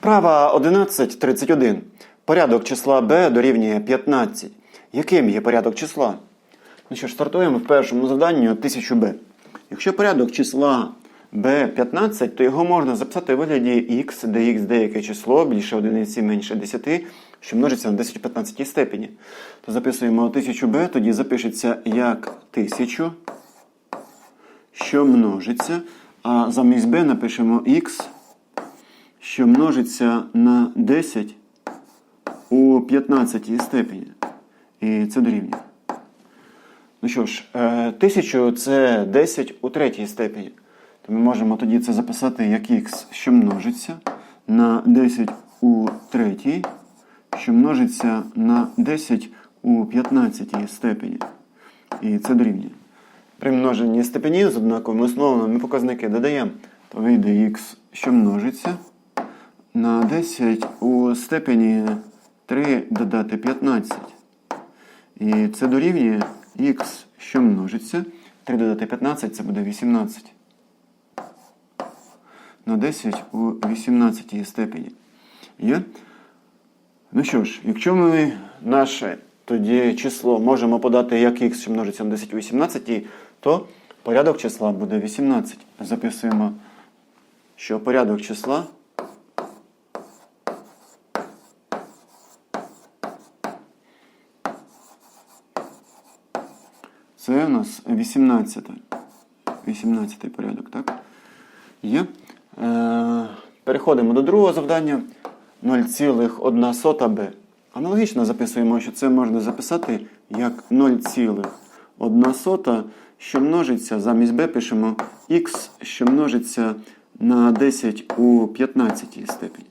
Вправа 11.31. Порядок числа b дорівнює 15. Яким є порядок числа? Ну що ж, стартуємо в першому заданні 1000b. Якщо порядок числа b 15, то його можна записати у вигляді x, де x деяке число більше одиниці менше 10, що множиться на 10 в 15 степені. То записуємо 1000b, тоді запишеться як 1000, що множиться, а замість b напишемо x, що множиться на 10 у 15 степені. І це дорівнює. Ну що ж, е, 1000 це 10 у третій степені. То ми можемо тоді це записати як х, що множиться на 10 у третій, що множиться на 10 у 15 степені. І це дорівнює. При множенні степенів з однаковими основами ми показники додаємо. То вийде х, що множиться на 10 у степені 3 додати 15. І це дорівнює х, що множиться. 3 додати 15 це буде 18. На 10 у 18 степені. Є? Ну що ж, якщо ми наше тоді число можемо подати як х, що множиться на 10 у 18, то порядок числа буде 18. Записуємо, що порядок числа Це у нас 18. 18 порядок, так? Є. Е, переходимо до другого завдання 0,1 b. Аналогічно записуємо, що це можна записати як 0,1, що множиться, замість b пишемо x, що множиться на 10 у 15 степені.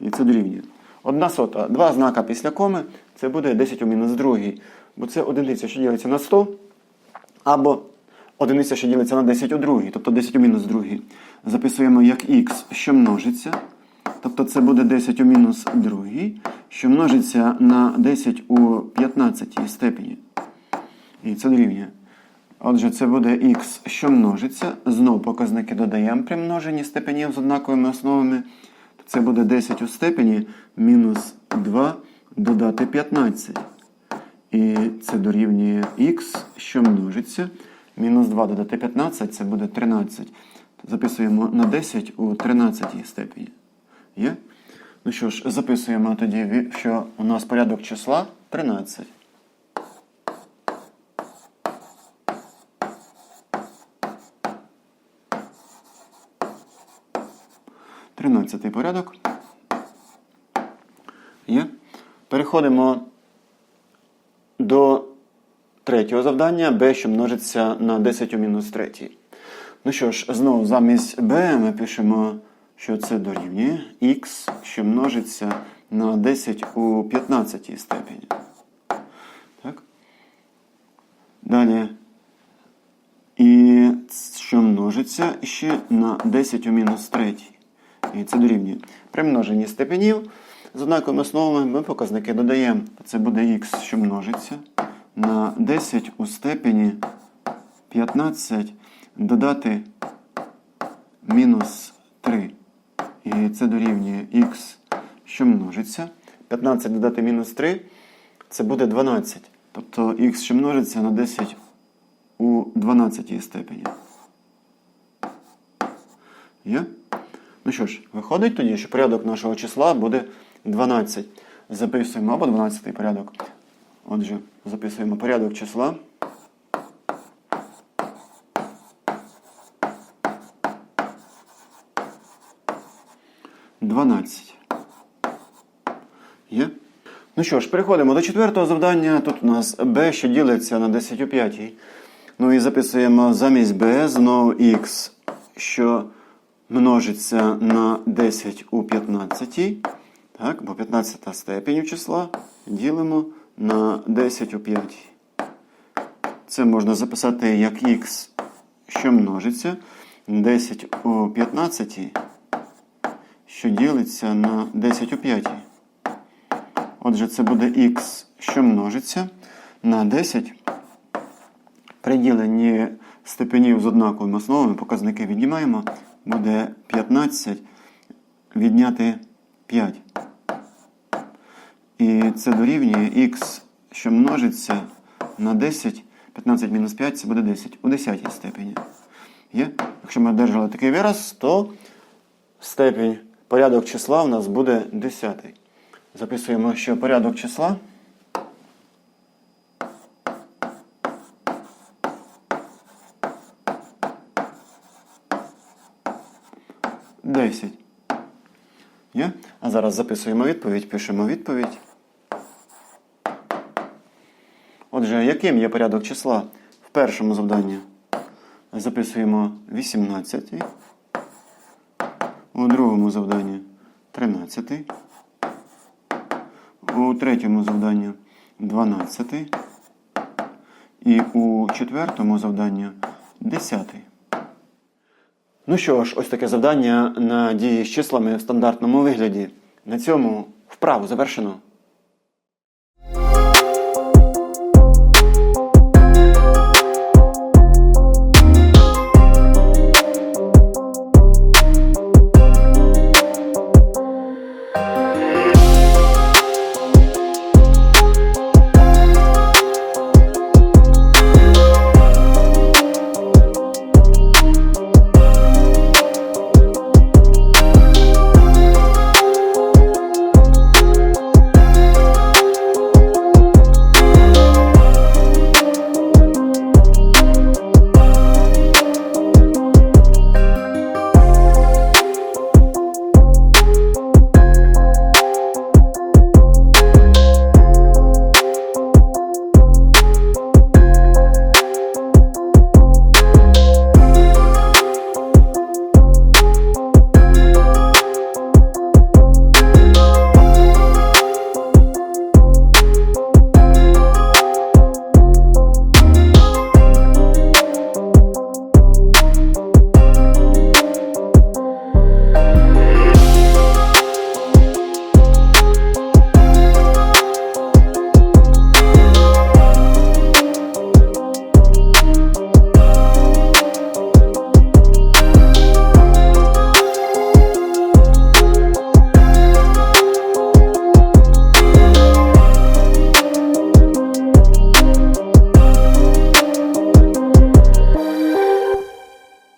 І це дорівнює. Одна сота, два знака після коми, це буде 10 у мінус другий. Бо це одиниця, що ділиться на 100, або одиниця, що ділиться на 10 у другій, тобто 10 у мінус другий. Записуємо як х, що множиться. Тобто це буде 10 у мінус другий, що множиться на 10 у 15 степені. І це дорівнює. Отже, це буде х, що множиться. Знову показники додаємо при множенні степенів з однаковими основами. Це буде 10 у степені мінус 2 додати 15. І це дорівнює х, що множиться. Мінус 2 додати 15 це буде 13. Записуємо на 10 у 13 степені. Є? Ну що ж, записуємо тоді, що у нас порядок числа 13. Тринадцятий порядок. Є. Переходимо третього завдання b, що множиться на 10 у мінус 3. Ну що ж, знову замість b ми пишемо, що це дорівнює x, що множиться на 10 у 15 степені. Так? Далі. І що множиться ще на 10 у мінус 3. І це дорівнює. При множенні степенів з однаковими основами ми показники додаємо. Це буде х, що множиться на 10 у степені 15 додати мінус 3. І це дорівнює х, що множиться. 15 додати мінус 3 це буде 12. Тобто х, що множиться на 10 у 12 степені. Є? Ну що ж, виходить тоді, що порядок нашого числа буде 12. Записуємо або 12 порядок. Отже, записуємо порядок числа. Дванадцять. Є? Ну що ж, переходимо до четвертого завдання. Тут у нас b, що ділиться на 10 у 5. Ну і записуємо замість b знову x, що множиться на 10 у 15. Так, бо 15 степень числа ділимо на 10 у 5. Це можна записати як х, що множиться. 10 у 15, що ділиться на 10 у 5. Отже, це буде х, що множиться на 10. При діленні степенів з однаковими основами показники віднімаємо. Буде 15 відняти 5. І це дорівнює х, що множиться на 10. 15 мінус 5 це буде 10. У 10 степені. Є? Якщо ми одержали такий вираз, то степень порядок числа у нас буде 10. Записуємо, що порядок числа Десять. Є? А зараз записуємо відповідь, пишемо відповідь. Отже, яким є порядок числа в першому завданні? Записуємо 18. У другому завданні 13. У третьому завданні 12. І у четвертому завданні 10. Ну що ж, ось таке завдання на дії з числами в стандартному вигляді. На цьому вправу завершено.